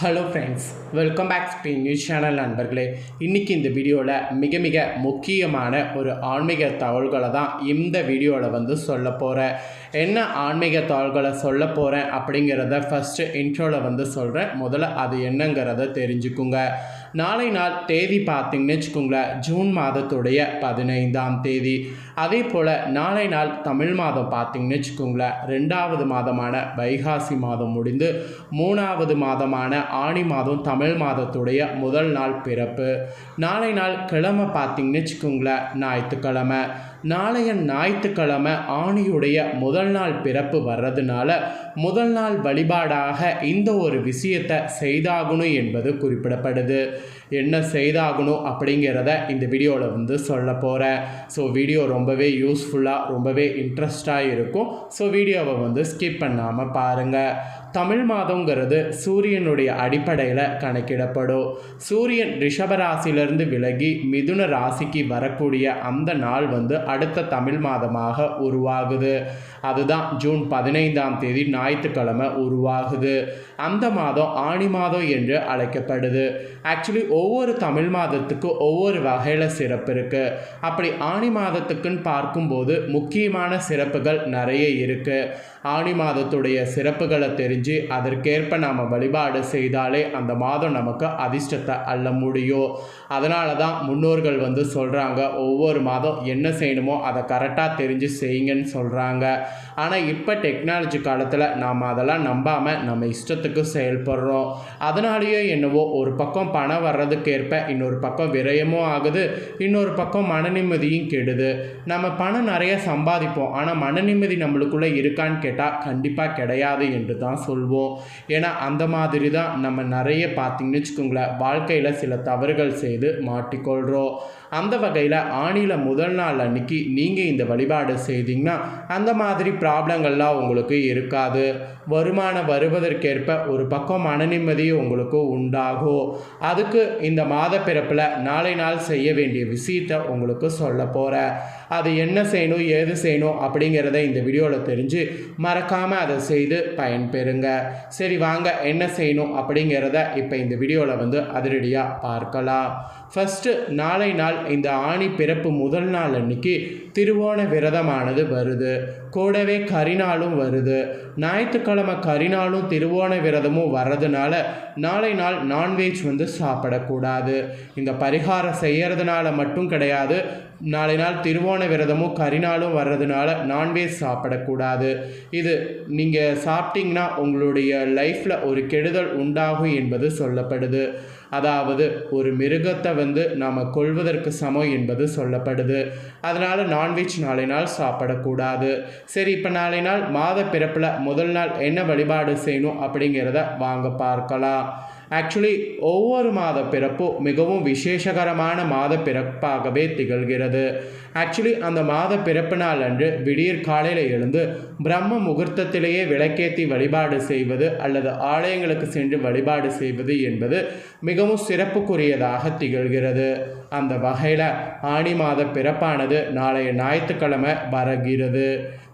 Hello friends welcome back to news channel நண்பர்களே. இன்றைக்கி இந்த வீடியோவில் மிக மிக முக்கியமான ஒரு ஆன்மீக தகவல்களை தான் இந்த வீடியோவில் வந்து சொல்ல போகிறேன் என்ன ஆன்மீக தகவல்களை சொல்ல போகிறேன் அப்படிங்கிறத ஃபஸ்ட்டு இன்ட்ரோவில் வந்து சொல்கிறேன் முதல்ல அது என்னங்கிறத தெரிஞ்சுக்குங்க. நாளை நாள் தேதி பார்த்தீங்கன்னு வச்சுக்கோங்களேன் ஜூன் மாதத்துடைய பதினைந்தாம் தேதி. அதே போல் நாளை நாள் தமிழ் மாதம் பார்த்தீங்கன்னு வச்சுக்கோங்களேன் ரெண்டாவது மாதமான வைகாசி மாதம் முடிந்து மூணாவது மாதமான ஆணி மாதம் தமிழ் மாதத்துடைய முதல் நாள் பிறப்பு. நாளை நாள் கிழமை பார்த்தீங்கன்னு வச்சுக்கோங்களேன் ஞாயிற்றுக்கிழமை. நாளைய ஞாயிற்றுக்கிழமை ஆணியுடைய முதல் நாள் பிறப்பு வர்றதுனால முதல் நாள் வழிபாடாக இந்த ஒரு விஷயத்தை செய்தாகணும் என்பது குறிப்பிடப்படுது. என்ன செய்தாகணும் அப்படிங்கிறத இந்த வீடியோவில் வந்து சொல்ல போகிறேன் ஸோ வீடியோ ரொம்பவே யூஸ்ஃபுல்லாக ரொம்பவே இன்ட்ரெஸ்டாக இருக்கும். ஸோ வீடியோவை வந்து ஸ்கிப் பண்ணாமல் பாருங்கள் தமிழ் மாதங்கிறது சூரியனுடைய அடிப்படையில் கணக்கிடப்படும். சூரியன் ரிஷபராசிலிருந்து விலகி மிதுன ராசிக்கு வரக்கூடிய அந்த நாள் வந்து அடுத்த தமிழ் மாதமாக உருவாகுது. அதுதான் ஜூன் பதினைந்தாம் தேதி ஞாயிற்றுக்கிழமை உருவாகுது. அந்த மாதம் ஆணி மாதம் என்று அழைக்கப்படுது. ஆக்சுவலி ஒவ்வொரு தமிழ் மாதத்துக்கும் ஒவ்வொரு வகையில் சிறப்பு இருக்குது அப்படி ஆணி மாதத்துக்குன்னு பார்க்கும்போது முக்கியமான சிறப்புகள் நிறைய இருக்குது ஆணி மாதத்துடைய சிறப்புகளை தெரிஞ்சு அதற்கேற்ப நாம் வழிபாடு செய்தாலே அந்த மாதம் நமக்கு அதிர்ஷ்டத்தை அள்ள முடியும். அதனால தான் முன்னோர்கள் வந்து சொல்கிறாங்க ஒவ்வொரு மாதம் என்ன செய்யணுமோ அதை கரெக்டாக தெரிஞ்சு செய்யுங்கன்னு சொல்கிறாங்க ஆனால் இப்போ டெக்னாலஜி காலத்தில் நாம் அதெல்லாம் நம்பாமல் நம்ம இஷ்டத்துக்கு செயல்படுறோம். அதனாலேயே என்னவோ ஒரு பக்கம் பணம் வர்றதுக்கேற்ப இன்னொரு பக்கம் விரயமும் ஆகுது இன்னொரு பக்கம் மன நிம்மதியும் கெடுது. நம்ம பணம் நிறைய சம்பாதிப்போம் ஆனால் மன நிம்மதி நம்மளுக்குள்ளே இருக்கான்னு கேட்டால் கண்டிப்பாக கிடையாது என்று தான் சொல்வோம். ஏன்னா அந்த மாதிரி தான் நம்ம நிறைய பார்த்திங்கன்னு வச்சுக்கோங்களேன் வாழ்க்கையில் சில தவறுகள் செய்து மாட்டிக்கொள்கிறோம் அந்த வகையில் ஆணியில் முதல் நாள் அன்னைக்கு நீங்கள் இந்த வழிபாடு செய்தீங்கன்னா அந்த மாதிரி ப்ராப்ளங்கள்லாம் உங்களுக்கு இருக்காது. வருமானம் வருவதற்கேற்ப ஒரு பக்கம் மன உங்களுக்கு உண்டாகும். அதுக்கு இந்த மாத பிறப்பில் நாளை நாள் செய்ய வேண்டிய விஷயத்தை உங்களுக்கு சொல்ல போகிறேன் அது என்ன செய்யணும் ஏது செய்யணும் அப்படிங்கிறத இந்த வீடியோவில் தெரிஞ்சு மறக்காமல் அதை செய்து பயன்பெறுங்க. சரி வாங்க என்ன செய்யணும் அப்படிங்கிறத இப்போ இந்த வீடியோவில் வந்து அதிரடியாக பார்க்கலாம். ஃபஸ்ட்டு நாளை நாள் இந்த ஆணி பிறப்பு முதல் நாள் அன்னைக்கு திருவோண விரதமானது வருது. கூடவே கரிநாளும் வருது. ஞாயிற்றுக்கிழமை கரிநாளும் திருவோண விரதமும் வர்றதுனால நாளை நாள் நான்வெஜ் வந்து சாப்பிடக்கூடாது. இந்த பரிகாரம் செய்கிறதுனால மட்டும் கிடையாது நாளை நாள் திருவோண விரதமும் கரிநாளும் வர்றதுனால நான்வெஜ் சாப்பிடக்கூடாது. இது நீங்கள் சாப்பிட்டீங்கன்னா உங்களுடைய லைஃப்பில் ஒரு கெடுதல் உண்டாகும் என்பது சொல்லப்படுது. அதாவது ஒரு மிருகத்தை வந்து நாம் கொள்வதற்கு சமம் என்பது சொல்லப்படுது. அதனால் நான்வெஜ் நாளை நாள் சாப்பிடக்கூடாது. சரி இப்போ நாளை நாள் மாத பிறப்பில் முதல் நாள் என்ன வழிபாடு செய்யணும் அப்படிங்கிறத வாங்க பார்க்கலாம். ஆக்சுவலி ஒவ்வொரு மாத பிறப்பும் மிகவும் விசேஷகரமான மாத பிறப்பாகவே திகழ்கிறது. ஆக்சுவலி அந்த மாத பிறப்பு நாள் அன்று விடியற் காலையில் எழுந்து பிரம்ம முகூர்த்தத்திலேயே விளக்கேற்றி வழிபாடு செய்வது அல்லது ஆலயங்களுக்கு சென்று வழிபாடு செய்வது என்பது மிகவும் சிறப்புக்குரியதாக திகழ்கிறது. அந்த வகையில் ஆணி மாத பிறப்பானது நாளைய ஞாயிற்றுக்கிழமை வரகிறது.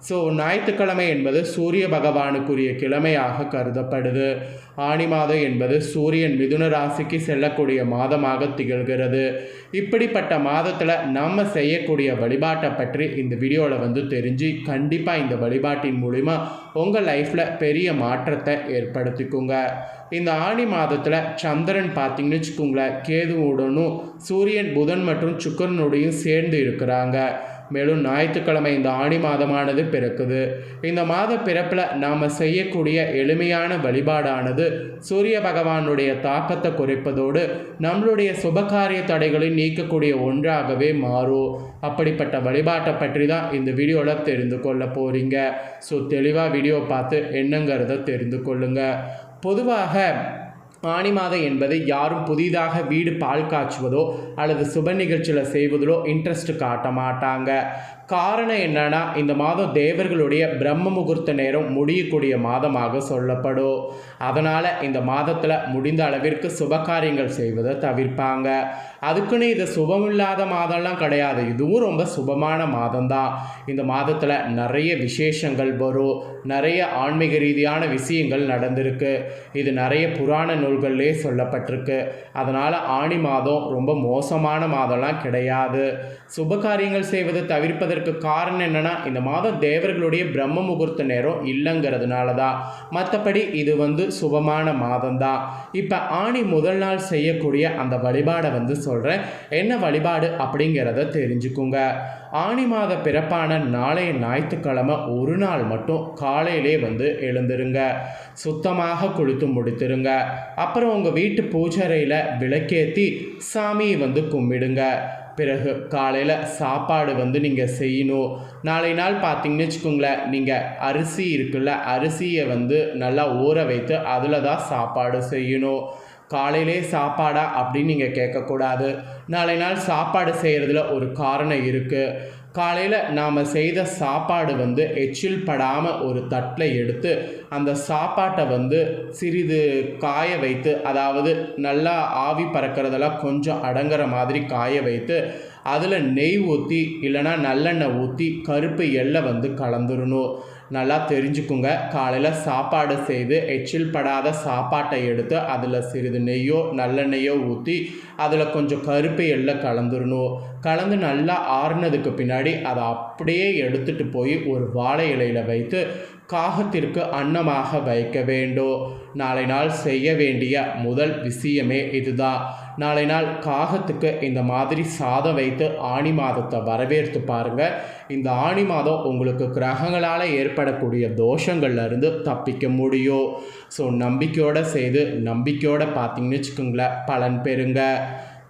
ஸோ ஞாயிற்றுக்கிழமை என்பது சூரிய பகவானுக்குரிய கிழமையாக கருதப்படுது. ஆணி மாதம் என்பது சூரியன் மிதுன ராசிக்கு செல்லக்கூடிய மாதமாக திகழ்கிறது. இப்படிப்பட்ட மாதத்தில் நம்ம செய்யக்கூடிய வழிபாட்டை பற்றி இந்த வீடியோவில் வந்து தெரிஞ்சு கண்டிப்பாக இந்த வழிபாட்டின் மூலிமா உங்கள் லைஃப்பில் பெரிய மாற்றத்தை ஏற்படுத்திக்கோங்க. இந்த ஆணி மாதத்தில் சந்திரன் பார்த்தீங்கன்னு வச்சுக்கோங்களேன் கேதுவுடனும் சூரியன் புதன் மற்றும் சுக்கரனுடையும் சேர்ந்து இருக்கிறாங்க. மேலும் ஞாயிற்றுக்கிழமை இந்த ஆணி மாதமானது பிறக்குது. இந்த மாத பிறப்பில் நாம் செய்யக்கூடிய எளிமையான வழிபாடானது சூரிய பகவானுடைய தாக்கத்தை குறைப்பதோடு நம்மளுடைய சுபகாரிய தடைகளை நீக்கக்கூடிய ஒன்றாகவே மாறும். அப்படிப்பட்ட வழிபாட்டை பற்றி தான் இந்த வீடியோவில் தெரிந்து கொள்ள போகிறீங்க ஸோ தெளிவாக வீடியோ பார்த்து என்னங்கிறத தெரிந்து கொள்ளுங்கள் பொதுவாக ஆணி மாதம் என்பது யாரும் புதிதாக வீடு பால் காய்ச்சுவதோ அல்லது சுப நிகழ்ச்சியில் செய்வதிலோ இன்ட்ரெஸ்ட் காட்ட மாட்டாங்க. காரணம் என்னன்னா இந்த மாதம் தேவர்களுடைய பிரம்ம முகூர்த்த நேரம் முடியக்கூடிய மாதமாக சொல்லப்படும். அதனால் இந்த மாதத்தில் முடிந்த அளவிற்கு சுபகாரியங்கள் செய்வதை தவிர்ப்பாங்க. அதுக்குன்னு இது சுபமில்லாத மாதம்லாம் கிடையாது. இதுவும் ரொம்ப சுபமான மாதம்தான் இந்த மாதத்தில் நிறைய விசேஷங்கள் வரும். நிறைய ஆன்மீக ரீதியான விஷயங்கள் நடந்திருக்கு. இது நிறைய புராண நூல்கள்லேயே சொல்லப்பட்டிருக்கு. அதனால் ஆணி மாதம் ரொம்ப மோசமான மாதம்லாம் கிடையாது. சுப காரியங்கள் செய்வது தவிர்ப்பதற்கு காரணம் என்னென்னா இந்த மாதம் தேவர்களுடைய பிரம்ம முகூர்த்த நேரம் இல்லைங்கிறதுனால தான் மற்றபடி இது வந்து சுபமான மாதம் தான் இப்போ ஆணி முதல் நாள் செய்யக்கூடிய அந்த வழிபாடை வந்து சொல்கிறேன் என்ன வழிபாடு அப்படிங்கிறத தெரிஞ்சுக்குங்க. ஆணி மாத பிறப்பான நாளைய ஞாயிற்றுக்கிழமை ஒரு நாள் மட்டும் காலையிலே வந்து எழுந்துருங்க. சுத்தமாக கொளுத்து முடித்துருங்க. அப்புறம் உங்கள் வீட்டு பூஜரையில் விளக்கேற்றி சாமியை வந்து கும்பிடுங்க. பிறகு காலையில் சாப்பாடு வந்து நீங்கள் செய்யணும். நாளை நாள் பார்த்தீங்கன்னு வச்சுக்கோங்களேன் நீங்கள் அரிசி இருக்குல்ல அரிசியை வந்து நல்லா ஊற வைத்து அதில் தான் சாப்பாடு செய்யணும். காலையிலே சாப்பாடா அப்படின்னு நீங்கள் கேட்கக்கூடாது. நாளை நாள் சாப்பாடு செய்கிறதுல ஒரு காரணம் இருக்குது காலையில் நாம் செய்த சாப்பாடு வந்து எச்சில் படாமல் ஒரு தட்டில் எடுத்து அந்த சாப்பாட்டை வந்து சிறிது காய வைத்து அதாவது நல்லா ஆவி பறக்கிறதெல்லாம் கொஞ்சம் அடங்குற மாதிரி காய வைத்து அதில் நெய் ஊற்றி இல்லைன்னா நல்லெண்ணெய் ஊற்றி கருப்பு எள்ளை வந்து கலந்துடணும் நல்லா தெரிஞ்சுக்குங்க. காலையில் சாப்பாடு செய்து எச்சில் படாத சாப்பாட்டை எடுத்து அதில் சிறிது நெய்யோ நல்லெண்ணெய்யோ ஊற்றி அதில் கொஞ்சம் கருப்பு எள்ளை கலந்துடணும் கலந்து நல்லா ஆறுனதுக்கு பின்னாடி அதை அப்படியே எடுத்துகிட்டு போய் ஒரு வாழை இலையில் வைத்து காகத்திற்கு அன்னமாக வைக்க வேண்டும் நாளை நாள் செய்ய வேண்டிய முதல் விஷயமே இதுதான் நாளை நாள் காகத்துக்கு இந்த மாதிரி சாதம் வைத்து ஆணி மாதத்தை வரவேற்று பாருங்க. இந்த ஆணி மாதம் உங்களுக்கு கிரகங்களால் ஏற்படக்கூடிய தோஷங்கள்லேருந்து தப்பிக்க முடியும் ஸோ நம்பிக்கையோடு செய்து நம்பிக்கையோடு பார்த்தீங்கன்னு வச்சுக்கோங்களேன் பலன் பெறுங்க.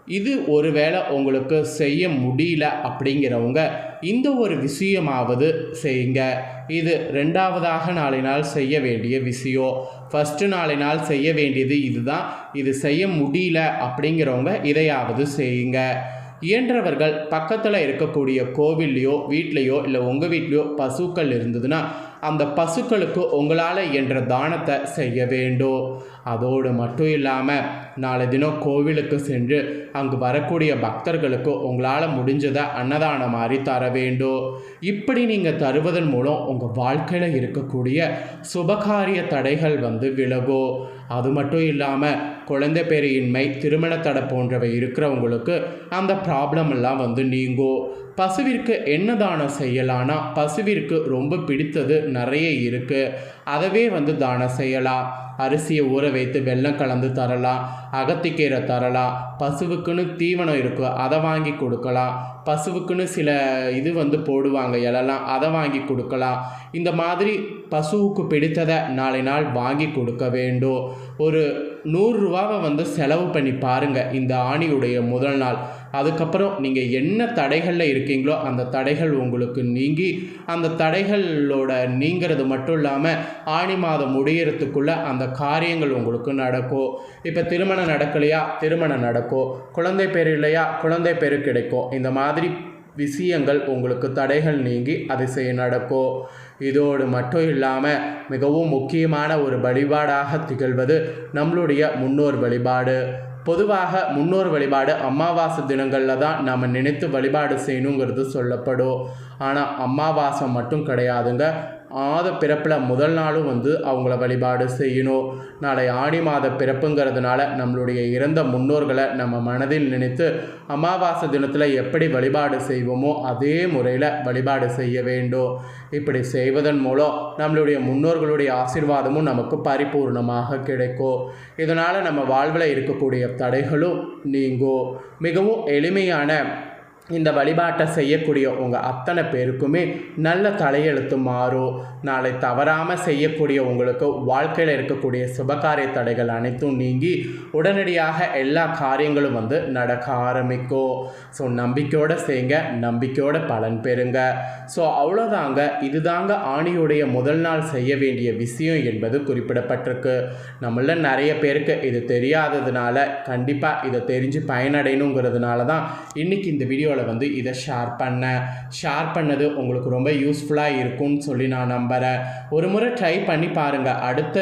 இது ஒருவேளை உங்களுக்கு செய்ய முடியல அப்படிங்கிறவங்க இந்த ஒரு விஷயமாவது செய்யுங்க. இது ரெண்டாவதாக நாளை நாள் செய்ய வேண்டிய விஷயம் ஃபஸ்ட்டு நாளை நாள் செய்ய வேண்டியது இதுதான். இது செய்ய முடியல அப்படிங்கிறவங்க இதையாவது செய்யுங்க. இயன்றவர்கள் பக்கத்தில் இருக்கக்கூடிய கோவில்லையோ வீட்லேயோ இல்லை உங்கள் வீட்லேயோ பசுக்கள் இருந்ததுன்னா அந்த பசுக்களுக்கு உங்களால் என்ற தானத்தை செய்ய வேண்டும் அதோடு மட்டும் இல்லாமல் நாளை தினம் கோவிலுக்கு சென்று அங்கு வரக்கூடிய பக்தர்களுக்கு உங்களால் முடிஞ்சதை அன்னதானம் மாதிரி தர வேண்டும் இப்படி நீங்கள் தருவதன் மூலம் உங்கள் வாழ்க்கையில் இருக்கக்கூடிய சுபகாரிய தடைகள் வந்து விலகும் அது மட்டும் இல்லாமல் குழந்தை பேரின்மை திருமண தடை போன்றவை இருக்கிறவங்களுக்கு அந்த ப்ராப்ளம் எல்லாம் வந்து நீங்கும் பசுவிற்கு என்ன தானம் செய்யலான்னா பசுவிற்கு ரொம்ப பிடித்தது நிறைய இருக்குது அதவே வந்து தானம் செய்யலாம். அரிசியை ஊற வைத்து வெள்ளம் கலந்து தரலாம். அகத்திக்கீரை தரலாம். பசுவுக்குன்னு தீவனம் இருக்கும் அதை வாங்கி கொடுக்கலாம். பசுவுக்குன்னு சில இது வந்து போடுவாங்க இலலாம் அதை வாங்கி கொடுக்கலாம். இந்த மாதிரி பசுவுக்கு பிடித்ததை நாளை நாள் வாங்கி கொடுக்க வேண்டும். ஒரு நூறுரூவாவை வந்து செலவு பண்ணி பாருங்கள் இந்த ஆணியுடைய முதல் நாள். அதுக்கப்புறம் நீங்கள் என்ன தடைகளில் இருக்கீங்களோ அந்த தடைகள் உங்களுக்கு நீங்கி அந்த தடைகளோட நீங்கிறது மட்டும் இல்லாமல் ஆணி மாதம் முடியறதுக்குள்ளே அந்த காரியங்கள் உங்களுக்கு நடக்கும் இப்போ திருமணம் நடக்கலையா? திருமணம் நடக்கும் குழந்தை பேர் இல்லையா? குழந்தை பேர் கிடைக்கும் இந்த மாதிரி விஷயங்கள் உங்களுக்கு தடைகள் நீங்கி அதிசய நடக்கும் இதோடு மட்டும் இல்லாமல் மிகவும் முக்கியமான ஒரு வழிபாடாக திகழ்வது நம்மளுடைய முன்னோர் வழிபாடு. பொதுவாக முன்னோர் வழிபாடு அமாவாசை தினங்களில் தான் நம்ம நினைத்து வழிபாடு செய்யணுங்கிறது சொல்லப்படும். ஆனால் அமாவாசை மட்டும் கிடையாதுங்க. ஆத பிறப்பில் முதல் நாளும் வந்து அவங்கள வழிபாடு செய்யணும். நாளை ஆடி மாத பிறப்புங்கிறதுனால நம்மளுடைய இறந்த முன்னோர்களை நம்ம மனதில் நினைத்து அமாவாசை தினத்தில் எப்படி வழிபாடு செய்வோமோ அதே முறையில் வழிபாடு செய்ய வேண்டும். இப்படி செய்வதன் மூலம் நம்மளுடைய முன்னோர்களுடைய ஆசிர்வாதமும் நமக்கு பரிபூர்ணமாக கிடைக்கும். இதனால் நம்ம வாழ்வில் இருக்கக்கூடிய தடைகளும் நீங்கும். மிகவும் எளிமையான இந்த வழிபாட்டை செய்யக்கூடிய உங்கள் அத்தனை பேருக்குமே நல்ல தலையெழுத்து மாறும். நாளை தவறாமல் செய்யக்கூடிய உங்களுக்கு வாழ்க்கையில் இருக்கக்கூடிய சுபகாரிய தடைகள் அனைத்தும் நீங்கி உடனடியாக எல்லா காரியங்களும் வந்து நடக்க ஆரம்பிக்கும். ஸோ நம்பிக்கையோடு செய்யுங்க நம்பிக்கையோட பலன் பெறுங்க. ஸோ அவ்வளோதாங்க இதுதாங்க ஆணியுடைய முதல் நாள் செய்ய வேண்டிய விஷயம் என்பது குறிப்பிடப்பட்டிருக்கு. நம்மள நிறைய பேருக்கு இது தெரியாததுனால கண்டிப்பாக இதை தெரிஞ்சு பயனடையணுங்கிறதுனால தான் இன்றைக்கி இந்த வீடியோவில் வீடியோவில் வந்து இதை ஷேர் பண்ணேன் ஷேர் பண்ணது உங்களுக்கு ரொம்ப யூஸ்ஃபுல்லாக இருக்கும்னு சொல்லி நான் நம்புகிறேன் ஒரு முறை ட்ரை பண்ணி பாருங்கள் அடுத்த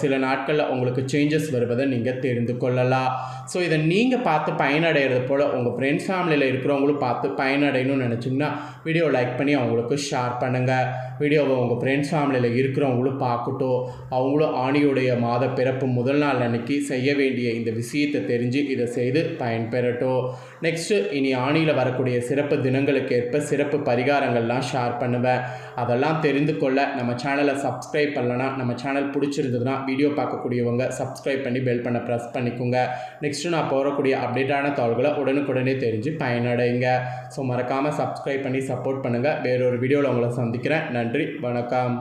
சில நாட்களில் உங்களுக்கு சேஞ்சஸ் வருவதை நீங்கள் தெரிந்து கொள்ளலாம். ஸோ இதை நீங்கள் பார்த்து பயனடைகிறது போல் உங்கள் ஃப்ரெண்ட்ஸ் ஃபேமிலியில் இருக்கிறவங்களும் பார்த்து பயனடையணும்னு நினச்சிங்கன்னா வீடியோ லைக் பண்ணி அவங்களுக்கு ஷேர் பண்ணுங்கள் வீடியோவை உங்கள் ஃப்ரெண்ட்ஸ் ஃபேமிலியில் இருக்கிறவங்களும் பார்க்கட்டும். அவங்களும் ஆணியுடைய மாத பிறப்பு முதல் நாள் அன்னைக்கு செய்ய வேண்டிய இந்த விஷயத்தை தெரிஞ்சு இதை செய்து பயன்பெறட்டும். நெக்ஸ்ட்டு இனி ஆணியில் வரக்கூடிய சிறப்பு தினங்களுக்கு ஏற்ப சிறப்பு பரிகாரங்கள்லாம் ஷேர் பண்ணுவேன். அதெல்லாம் தெரிந்து கொள்ள நம்ம சேனலை சப்ஸ்கிரைப் பண்ணலன்னா நம்ம சேனல் பிடிச்சிருந்ததுன்னா வீடியோ பார்க்கக்கூடியவங்க சப்ஸ்கிரைப் பண்ணி பெல் பண்ண ப்ரெஸ் பண்ணிக்கோங்க. நெக்ஸ்ட்டு நான் போகக்கூடிய அப்டேட்டான தகவல்களை உடனுக்குடனே தெரிஞ்சு பயனடைங்க. ஸோ மறக்காமல் சப்ஸ்கிரைப் பண்ணி சப்போர்ட் பண்ணுங்கள் வேறொரு வீடியோவில் உங்களை சந்திக்கிறேன். நன்றி வணக்கம்.